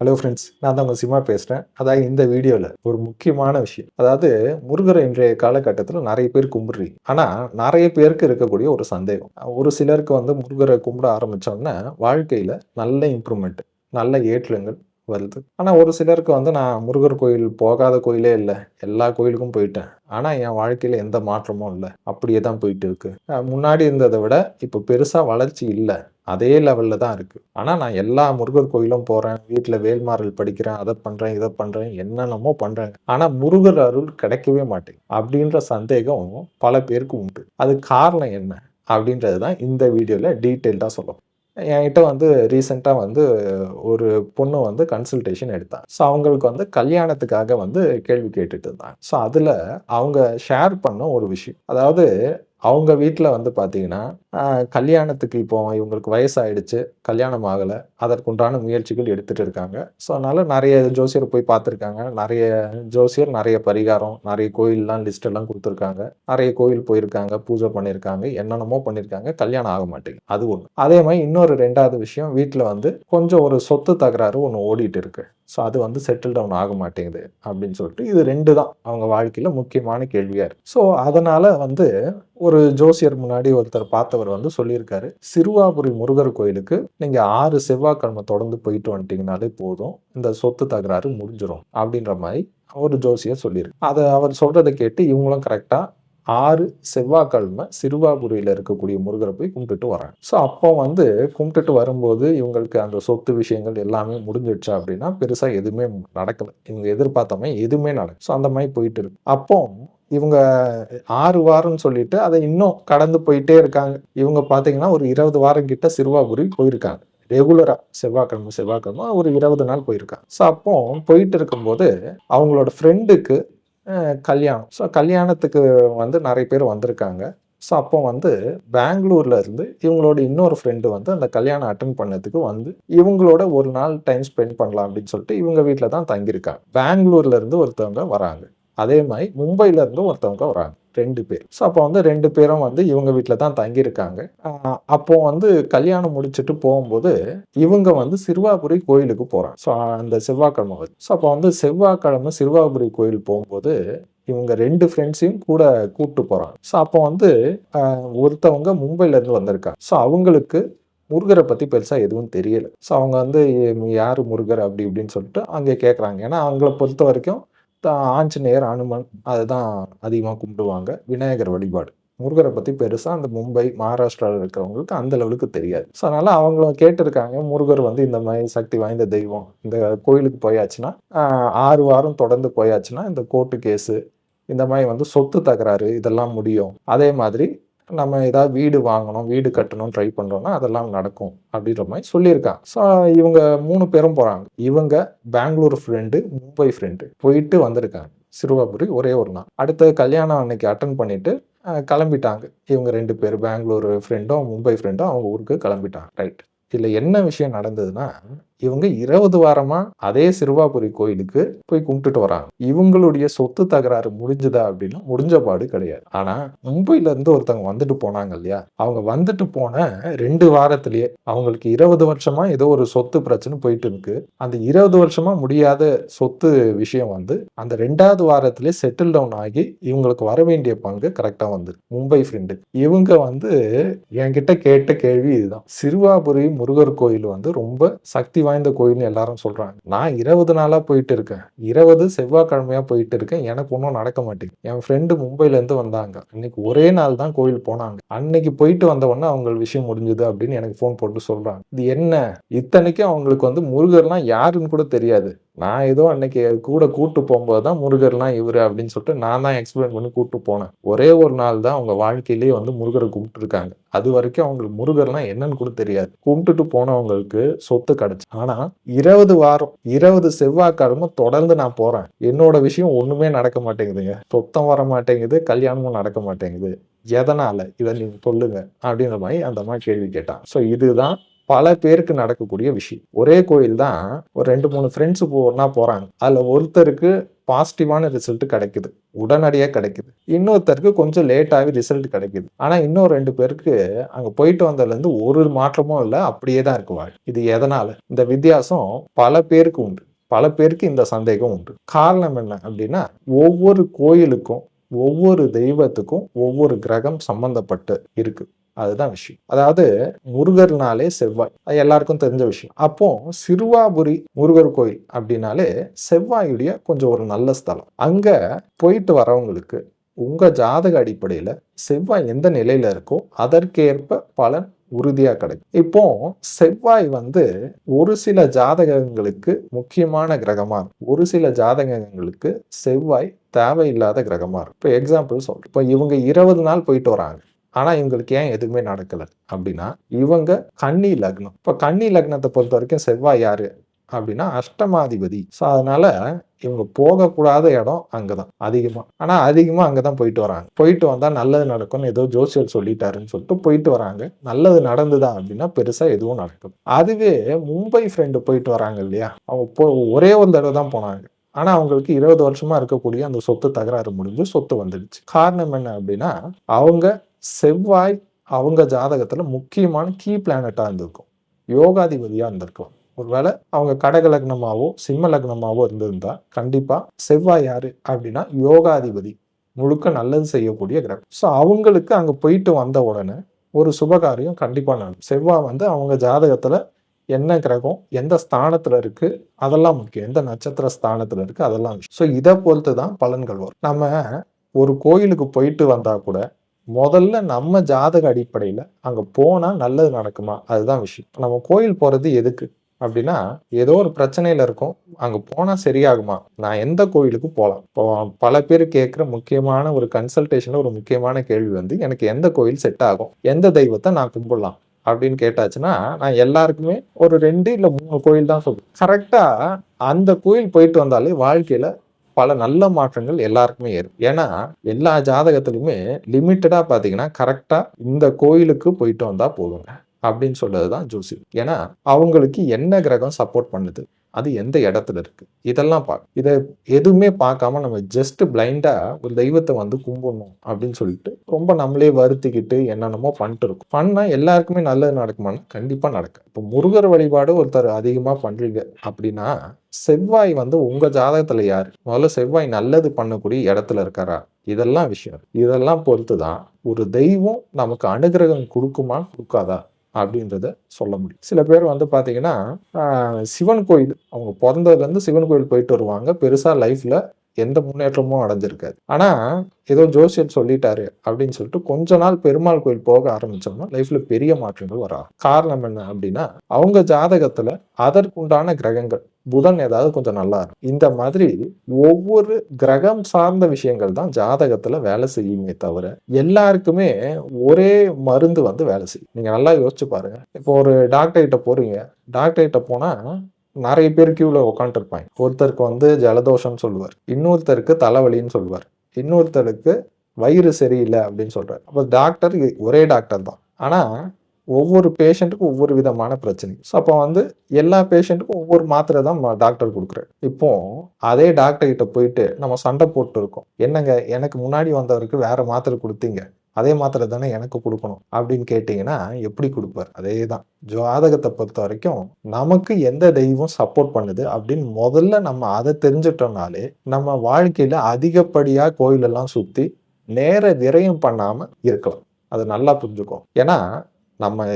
Hello friends நான் தான் உங்கள் சிமா பேசுகிறேன் அதாவது இந்த வீடியோவில் ஒரு முக்கியமான விஷயம். அதாவது முருகரை இன்றைய காலகட்டத்தில் நிறைய பேர் கும்பிடுறீங்க. ஆனால் நிறைய பேருக்கு இருக்கக்கூடிய ஒரு சந்தேகம். ஒரு சிலருக்கு வந்து முருகரை கும்பிட ஆரம்பித்தோன்னே வாழ்க்கையில் நல்ல இம்ப்ரூவ்மெண்ட் நல்ல ஏற்றங்கள் வருது. ஆனால் ஒரு சிலருக்கு வந்து நான் முருகர் கோயில் போகாத கோயிலே இல்லை. எல்லா கோயிலுக்கும் போயிட்டேன். ஆனால் என் வாழ்க்கையில் எந்த மாற்றமும் இல்லை. அப்படியே தான் போயிட்டு இருக்கு முன்னாடி இருந்ததை விட இப்போ பெருசாக வளர்ச்சி இல்லை. அதே லெவலில் தான் இருக்குது ஆனால் நான் எல்லா முருகர் கோயிலும் போகிறேன் வீட்டில் வேல்மாறல் படிக்கிறேன். அதை பண்ணுறேன் இதை பண்ணுறேன் என்னென்னமோ பண்ணுறேன் ஆனால் முருகர் அருள் கிடைக்கவே மாட்டேங்குது. அப்படின்ற சந்தேகம் பல பேருக்கு உண்டு. அது காரணம் என்ன? அப்படின்றது தான் இந்த வீடியோவில் டீட்டெயில்டாக சொல்லும் என்கிட்ட வந்து ரீசெண்டாக வந்து ஒரு பொண்ணு வந்து கன்சல்டேஷன் எடுத்தாங்க ஸோ அவங்களுக்கு வந்து கல்யாணத்துக்காக வந்து கேள்வி கேட்டுட்டு இருந்தாங்க. ஸோ அதில் அவங்க ஷேர் பண்ண ஒரு விஷயம். அதாவது அவங்க வீட்டில் வந்து பார்த்தீங்கன்னா கல்யாணத்துக்கு இப்போ இவங்களுக்கு வயசாயிடுச்சு கல்யாணம் ஆகலை அதற்குண்டான முயற்சிகள் எடுத்துகிட்டு இருக்காங்க. ஸோ அதனால் நிறைய ஜோசியர் போய் பார்த்துருக்காங்க நிறைய ஜோசியர் நிறைய பரிகாரம் நிறைய கோயில்லாம் லிஸ்ட்டெல்லாம் கொடுத்துருக்காங்க. நிறைய கோயில் போயிருக்காங்க பூஜை பண்ணியிருக்காங்க என்னென்னமோ பண்ணியிருக்காங்க. கல்யாணம் ஆக மாட்டேங்குது. அது ஒன்று அதே மாதிரி இன்னொரு ரெண்டாவது விஷயம் வீட்டில் வந்து கொஞ்சம் ஒரு சொத்து தகராறு ஒன்று ஓடிட்டு இருக்குது ஸோ அது வந்து செட்டில் டவுன் ஆக மாட்டேங்குது அப்படின்னு சொல்லிட்டு இது ரெண்டு தான் அவங்க வாழ்க்கையில் முக்கியமான கேள்வியாக இருக்குது ஸோ அதனால் வந்து ஒரு ஜோசியர் முன்னாடி ஒருத்தர் பார்த்தவர் வந்து சொல்லியிருக்காரு சிறுவாபுரி முருகர் கோயிலுக்கு நீங்கள் ஆறு செவ்வாய்க்கிழமை தொடர்ந்து போயிட்டு வந்துட்டீங்கனாலே போதும். இந்த சொத்து தகராறு முடிஞ்சிடும் அப்படின்ற மாதிரி ஒரு ஜோசியர் சொல்லியிருக்கு. அதை அவர் சொல்கிறத கேட்டு இவங்களும் கரெக்டாக ஆறு செவ்வாய்க்கிழமை சிறுவாபுரியில் இருக்கக்கூடிய முருகரை போய் கும்பிட்டுட்டு வராங்க ஸோ அப்போ வந்து கும்பிட்டுட்டு வரும்போது இவங்களுக்கு அந்த சொத்து விஷயங்கள் எல்லாமே முடிஞ்சிடுச்சா அப்படின்னா பெருசாக எதுவுமே நடக்கலை. இவங்க எதிர்பார்த்தமே எதுவுமே நடக்கும் ஸோ அந்த மாதிரி போயிட்டு இருக்கு. அப்போ இவங்க ஆறு வாரம்னு சொல்லிட்டு அதை இன்னும் கடந்து போயிட்டே இருக்காங்க. இவங்க பார்த்தீங்கன்னா ஒரு இருபது வாரம் கிட்ட சிறுவாபுரி போயிருக்காங்க. ரெகுலராக செவ்வாய்க்கிழமை செவ்வாய்க்கிழமை ஒரு இருபது நாள் போயிருக்காங்க. ஸோ அப்போ போயிட்டு இருக்கும்போது அவங்களோட ஃப்ரெண்டுக்கு கல்யாணம். ஸோ கல்யாணத்துக்கு வந்து நிறைய பேர் வந்திருக்காங்க. ஸோ அப்போ வந்து பெங்களூர்ல இருந்து இவங்களோட இன்னொரு ஃப்ரெண்டு வந்து அந்த கல்யாணம் அட்டன் பண்ணதுக்கு வந்து இவங்களோட ஒரு நாள் டைம் ஸ்பெண்ட் பண்ணலாம் அப்படின்னு சொல்லிட்டு இவங்க வீட்டில் தான் தங்கியிருக்காங்க. பெங்களூர்ல இருந்து ஒருத்தவங்க வராங்க. அதே மாதிரி மும்பைல இருந்து ஒருத்தவங்க வராங்க. ரெண்டு பேர். ஸோ அப்போ வந்து ரெண்டு பேரும் வந்து இவங்க வீட்டில் தான் தங்கியிருக்காங்க. அப்போ வந்து கல்யாணம் முடிச்சுட்டு போகும்போது இவங்க வந்து சிறுவாபுரி கோயிலுக்கு போகிறாங்க ஸோ அந்த செவ்வாய்க்கிழமை வருது ஸோ அப்போ வந்து செவ்வாய்க்கிழமை சிறுவாபுரி கோயில் போகும்போது இவங்க ரெண்டு ஃப்ரெண்ட்ஸையும் கூட கூப்பிட்டு போகிறாங்க ஸோ அப்போ வந்து ஒருத்தவங்க மும்பைலேருந்து வந்திருக்காங்க. ஸோ அவங்களுக்கு முருகரை பற்றி பெருசாக எதுவும் தெரியல. ஸோ அவங்க வந்து யார் முருகர்? அப்படி இப்படின்னு சொல்லிட்டு அங்கே கேட்குறாங்க ஏன்னா அவங்கள பொறுத்த வரைக்கும் ஆஞ்சநேயர் அனுமன் அதுதான் அதிகமாக கும்பிடுவாங்க. விநாயகர் வழிபாடு. முருகரை பற்றி பெருசாக அந்த மும்பை மகாராஷ்டிராவில் இருக்கிறவங்களுக்கு அந்த லெவலுக்கு தெரியாது. ஸோ அதனால் அவங்களும் கேட்டிருக்காங்க முருகர் வந்து இந்த மாதிரி சக்தி வாய்ந்த தெய்வம். இந்த கோயிலுக்கு போயாச்சுன்னா ஆறு வாரம் தொடர்ந்து போயாச்சுன்னா இந்த கோர்ட்டு கேஸு இந்த மாதிரி வந்து சொத்து தகராறு இதெல்லாம் முடியும். அதே மாதிரி நம்ம ஏதாவது வீடு வாங்கணும் வீடு கட்டணும் ட்ரை பண்ணுறோன்னா அதெல்லாம் நடக்கும் அப்படின்ற மாதிரி சொல்லியிருக்காங்க. ஸோ இவங்க மூணு பேரும் போகிறாங்க இவங்க பெங்களூர் ஃப்ரெண்டு மும்பை ஃப்ரெண்டு போயிட்டு வந்திருக்காங்க. சிறுவாபுரி ஒரே ஒரு நாள். அடுத்த கல்யாணம் அன்னைக்கு அட்டன் பண்ணிவிட்டு கிளம்பிட்டாங்க. இவங்க ரெண்டு பேர் பெங்களூர் ஃப்ரெண்டும் மும்பை ஃப்ரெண்டும் அவங்க ஊருக்கு கிளம்பிட்டாங்க. ரைட் இதில் என்ன விஷயம் நடந்ததுன்னா இவங்க இருபது வாரமா அதே சிறுவாபுரி கோயிலுக்கு போய் கும்பிட்டுட்டு வராங்க. இவங்களுடைய சொத்து தகராறு முடிஞ்சுதா அப்படின்னா முடிஞ்ச பாடு கிடையாது. ஆனா மும்பைல இருந்து ஒருத்தவங்க வந்துட்டு போனாங்க இல்லையா? அவங்க வந்துட்டு போன ரெண்டு வாரத்திலேயே அவங்களுக்கு இருபது வருஷமா ஏதோ ஒரு சொத்து பிரச்சனை போயிட்டு இருக்கு. அந்த இருபது வருஷமா முடியாத சொத்து விஷயம் வந்து அந்த ரெண்டாவது வாரத்திலே செட்டில் டவுன் ஆகி இவங்களுக்கு வர வேண்டிய பங்கு கரெக்டா வந்து மும்பை ஃப்ரெண்டு இவங்க வந்து என்கிட்ட கேட்ட கேள்வி இதுதான். சிறுவாபுரி முருகர் கோயில் வந்து ரொம்ப சக்தி வாய்ந்த கோயில்னு எல்லாரும் சொல்றாங்க. நான் இருபது நாளா போயிட்டு இருக்கேன். இருபது செவ்வாய்க்கிழமையா போயிட்டு இருக்கேன். எனக்கு ஒன்றும் நடக்க மாட்டேங்குது. என் ஃப்ரெண்டு மும்பைல இருந்து வந்தாங்க. இன்னைக்கு ஒரே நாள் தான் கோயில் போனாங்க. அன்னைக்கு போயிட்டு வந்த உடனே அவங்க விஷயம் முடிஞ்சுது அப்படின்னு எனக்கு ஃபோன் போட்டு சொல்றாங்க. இது என்ன? இத்தனைக்கும் அவங்களுக்கு வந்து முருகர்லாம் யாருன்னு கூட தெரியாது. நான் ஏதோ அன்னைக்கு கூட கூட்டு போகும்போது தான் முருகர்லாம் இவரு அப்படின்னு சொல்லிட்டு நான் தான் எக்ஸ்பிளைன் பண்ணி கூட்டு போனேன். ஒரே ஒரு நாள் தான் அவங்க வாழ்க்கையிலேயே வந்து முருகரை கும்பிட்டுருக்காங்க. அது வரைக்கும் அவங்களுக்கு முருகர்லாம் என்னன்னு கூட தெரியாது. கும்பிட்டுட்டு போனவங்களுக்கு சொத்து கிடைச்சு. ஆனா இருபது வாரம் இருபது செவ்வாய்க்கிழமை தொடர்ந்து நான் போறேன். என்னோட விஷயம் ஒண்ணுமே நடக்க மாட்டேங்குதுங்க. சொத்தம் வர மாட்டேங்குது கல்யாணமும் நடக்க மாட்டேங்குது. எதனால? இதை நீங்க சொல்லுங்க. அப்படின்ற மாதிரி அந்த மாதிரி கேள்வி கேட்டான் ஸோ இதுதான் பல பேருக்கு நடக்கக்கூடிய விஷயம். ஒரே கோயில் தான் ஒரு ரெண்டு மூணு ஃப்ரெண்ட்ஸ் ஒன்றா போகிறாங்க அதில் ஒருத்தருக்கு பாசிட்டிவான ரிசல்ட் கிடைக்குது. உடனடியாக கிடைக்குது. இன்னொருத்தருக்கு கொஞ்சம் லேட்டாகவே ரிசல்ட் கிடைக்குது. ஆனால் இன்னும் ரெண்டு பேருக்கு அங்கே போயிட்டு வந்ததுலேருந்து ஒரு மாற்றமும் இல்லை. அப்படியே தான் இருக்குவாள் இது எதனால்? இந்த வித்தியாசம் பல பேருக்கு உண்டு. பல பேருக்கு இந்த சந்தேகம் உண்டு. காரணம் என்ன அப்படின்னா ஒவ்வொரு கோயிலுக்கும் ஒவ்வொரு தெய்வத்துக்கும் ஒவ்வொரு கிரகம் சம்பந்தப்பட்டு இருக்குது அதுதான் விஷயம். அதாவது முருகர்னாலே செவ்வாய். அது எல்லாருக்கும் தெரிஞ்ச விஷயம். அப்போ சிறுவாபுரி முருகர் கோயில் அப்படின்னாலே செவ்வாயுடைய கொஞ்சம் ஒரு நல்ல ஸ்தலம். அங்க போயிட்டு வரவங்களுக்கு உங்க ஜாதக அடிப்படையில செவ்வாய் எந்த நிலையில இருக்கோ அதற்கேற்ப பலன் உறுதியா கிடைக்கும். இப்போ செவ்வாய் வந்து ஒரு சில ஜாதகங்களுக்கு முக்கியமான கிரகமா இருக்கும். ஒரு சில ஜாதகங்களுக்கு செவ்வாய் தேவையில்லாத கிரகமா இருக்கும். இப்போ எக்ஸாம்பிள் சொல்றேன். இப்போ இவங்க இருபது நாள் போயிட்டு வராங்க. ஆனால் இவங்களுக்கு ஏன் எதுவுமே நடக்கலை? அப்படின்னா இவங்க கன்னி லக்னம். இப்போ கன்னி லக்னத்தை பொறுத்த வரைக்கும் செவ்வாய் யாரு? அப்படின்னா அஷ்டமாதிபதி. ஸோ அதனால இவங்க போகக்கூடாத இடம் அங்கதான் அதிகமா. ஆனா அதிகமா அங்கதான் போயிட்டு வராங்க. போயிட்டு வந்தா நல்லது நடக்கும்னு ஏதோ ஜோசியல் சொல்லிட்டாருன்னு சொல்லிட்டு போயிட்டு வராங்க. நல்லது நடந்துதா அப்படின்னா பெருசா எதுவும் நடக்கும் அதுவே மும்பை ஃப்ரெண்டு போயிட்டு வராங்க இல்லையா? அவங்க போ ஒரே ஒரு தடவை தான் போனாங்க. ஆனா அவங்களுக்கு இருபது வருஷமா இருக்கக்கூடிய அந்த சொத்து தகராறு முடிஞ்சு சொத்து வந்துடுச்சு. காரணம் என்ன அப்படின்னா அவங்க செவ்வாய் அவங்க ஜாதகத்தில் முக்கியமான கீ பிளானட்டாக இருந்திருக்கும். யோகாதிபதியாக இருந்திருக்கும் ஒருவேளை அவங்க கடக லக்னமாவோ சிம்ம லக்னமாவோ இருந்திருந்தா கண்டிப்பாக செவ்வாய் யாரு அப்படின்னா யோகாதிபதி. முழுக்க நல்லது செய்யக்கூடிய கிரகம். ஸோ அவங்களுக்கு அங்கே போயிட்டு வந்த உடனே ஒரு சுபகாரியம் கண்டிப்பாக நடக்கும். செவ்வாய் வந்து அவங்க ஜாதகத்தில் என்ன கிரகம் எந்த ஸ்தானத்தில் இருக்குது அதெல்லாம் முக்கியம். எந்த நட்சத்திர ஸ்தானத்தில் இருக்குது அதெல்லாம் ஸோ இதை பொறுத்து தான் பலன்கள் வரும். நம்ம ஒரு கோயிலுக்கு போயிட்டு வந்தால் கூட முதல்ல நம்ம ஜாதக அடிப்படையில் அங்கே போனால் நல்லது நடக்குமா? அதுதான் விஷயம். நம்ம கோயில் போகிறது எதுக்கு? அப்படின்னா ஏதோ ஒரு பிரச்சனையில் இருக்கும். அங்கே போனால் சரியாகுமா? நான் எந்த கோயிலுக்கு போகலாம் இப்போ பல பேர் கேட்குற முக்கியமான ஒரு கன்சல்டேஷனில் ஒரு முக்கியமான கேள்வி வந்து எனக்கு எந்த கோயில் செட் ஆகும்? எந்த தெய்வத்தை நான் கும்பிடலாம்? அப்படின்னு கேட்டாச்சுன்னா நான் எல்லாருக்குமே ஒரு ரெண்டு இல்லை மூணு கோயில் தான் சொல்லுவேன் கரெக்டாக அந்த கோயில் போயிட்டு வந்தாலே வாழ்க்கையில் பல நல்ல மாற்றங்கள் எல்லாருக்குமே ஏறும் ஏன்னா எல்லா ஜாதகத்திலுமே லிமிட்டடா பாத்தீங்கன்னா கரெக்டா இந்த கோயிலுக்கு போயிட்டு வந்தா போதுங்க. அப்படின்னு சொல்றது தான் ஜோசியம். ஏன்னா அவங்களுக்கு என்ன கிரகம் சப்போர்ட் பண்ணுது? அது எந்த இடத்துல இருக்கு? இதெல்லாம் பார்க்க இதை எதுவுமே பார்க்காம நம்ம ஜஸ்ட் பிளைண்டா ஒரு தெய்வத்தை வந்து கும்பிடணும் அப்படின்னு சொல்லிட்டு ரொம்ப நம்மளே வருத்திக்கிட்டு என்னென்னமோ பண்ணிட்டு இருக்கும். பண்ணா எல்லாருக்குமே நல்லது நடக்குமானா கண்டிப்பா நடக்கும். இப்போ முருகர் வழிபாடு ஒருத்தர் அதிகமா பண்றீங்க அப்படின்னா செவ்வாய் வந்து உங்க ஜாதகத்துல யார்? முதல்ல செவ்வாய் நல்லது பண்ணக்கூடிய இடத்துல இருக்காரா? இதெல்லாம் விஷயம். இதெல்லாம் பொறுத்து தான் ஒரு தெய்வம் நமக்கு அனுகிரகம் கொடுக்குமா? கொடுக்காதா? அப்படின்றத சொல்ல முடியும். சில பேர் வந்து பார்த்தீங்கன்னா சிவன் கோயில் அவங்க பிறந்ததுலேருந்து சிவன் கோயில் போயிட்டு வருவாங்க. பெருசாக லைஃப்பில் எந்த முன்னேற்றமும் அடைஞ்சிருக்காது. ஆனால் ஏதோ ஜோசியர் சொல்லிட்டாரு அப்படின்னு சொல்லிட்டு கொஞ்ச நாள் பெருமாள் கோயில் போக ஆரம்பிச்சோம்னா லைஃப்ல பெரிய மாற்றங்கள் வரா காரணம் என்ன அப்படின்னா அவங்க ஜாதகத்துல அதற்குண்டான கிரகங்கள் புதன் ஏதாவது கொஞ்சம் நல்லா இருக்கும். இந்த மாதிரி ஒவ்வொரு கிரகம் சார்ந்த விஷயங்கள் தான் ஜாதகத்துல வேலை செய்யுமே தவிர எல்லாருக்குமே ஒரே மருந்து வந்து வேலை செய்யும். நீங்க நல்லா யோசிச்சு பாருங்க. இப்போ ஒரு டாக்டர் கிட்ட போறீங்க. டாக்டர் கிட்ட போனா நிறைய பேர் கியூவில் உட்காந்துருப்பாங்க ஒருத்தருக்கு வந்து ஜலதோஷம்னு சொல்லுவார். இன்னொருத்தருக்கு தலைவலின்னு சொல்லுவார். இன்னொருத்தருக்கு வயிறு சரியில்லை அப்படின்னு சொல்கிறார் அப்போ டாக்டர் ஒரே டாக்டர் தான். ஆனால் ஒவ்வொரு பேஷண்ட்டுக்கும் ஒவ்வொரு விதமான பிரச்சனை. ஸோ அப்போ வந்து எல்லா பேஷண்ட்டுக்கும் ஒவ்வொரு மாத்திரை தான் டாக்டர் கொடுக்குறாரு. இப்போ அதே டாக்டர் கிட்ட போயிட்டு நம்ம சண்டை போட்டு இருக்கோம் என்னங்க எனக்கு முன்னாடி வந்தவருக்கு வேற மாத்திரை கொடுத்தீங்க. அதே மாத்திரை தானே எனக்கு கொடுக்கணும் அப்படின்னு கேட்டிங்கன்னா எப்படி கொடுப்பார்? அதே தான் ஜாதகத்தை பொறுத்த வரைக்கும் நமக்கு எந்த தெய்வம் சப்போர்ட் பண்ணுது அப்படின்னு முதல்ல நம்ம அதை தெரிஞ்சிட்டோம்னாலே நம்ம வாழ்க்கையில் அதிகப்படியாக கோயிலெல்லாம் சுற்றி நேர விரயம் பண்ணாமல் இருக்கலாம். அதை நல்லா புரிஞ்சுக்கும் ஏன்னா நம்ம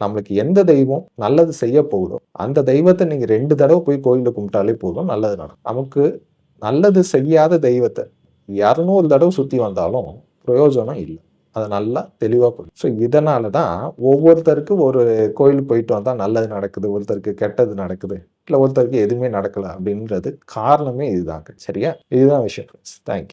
நம்மளுக்கு எந்த தெய்வம் நல்லது செய்ய போகுதோ அந்த தெய்வத்தை நீங்கள் ரெண்டு தடவை போய் கோயிலில் கும்பிட்டாலே போதும் நல்லது நடக்கும் நமக்கு நல்லது செய்யாத தெய்வத்தை இரநூறு தடவை சுற்றி வந்தாலும் பிரயோஜனம் இல்லை. அதை நல்லா தெளிவாக புரியும் ஸோ இதனால தான் ஒவ்வொருத்தருக்கும் ஒரு கோயில் போயிட்டு வந்தால் நல்லது நடக்குது ஒருத்தருக்கு கெட்டது நடக்குது இல்லை ஒருத்தருக்கு எதுவுமே நடக்கலை அப்படின்றது காரணமே இதுதாங்க. சரியா? இதுதான் விஷயம் ஃப்ரெண்ட்ஸ் தேங்க்யூ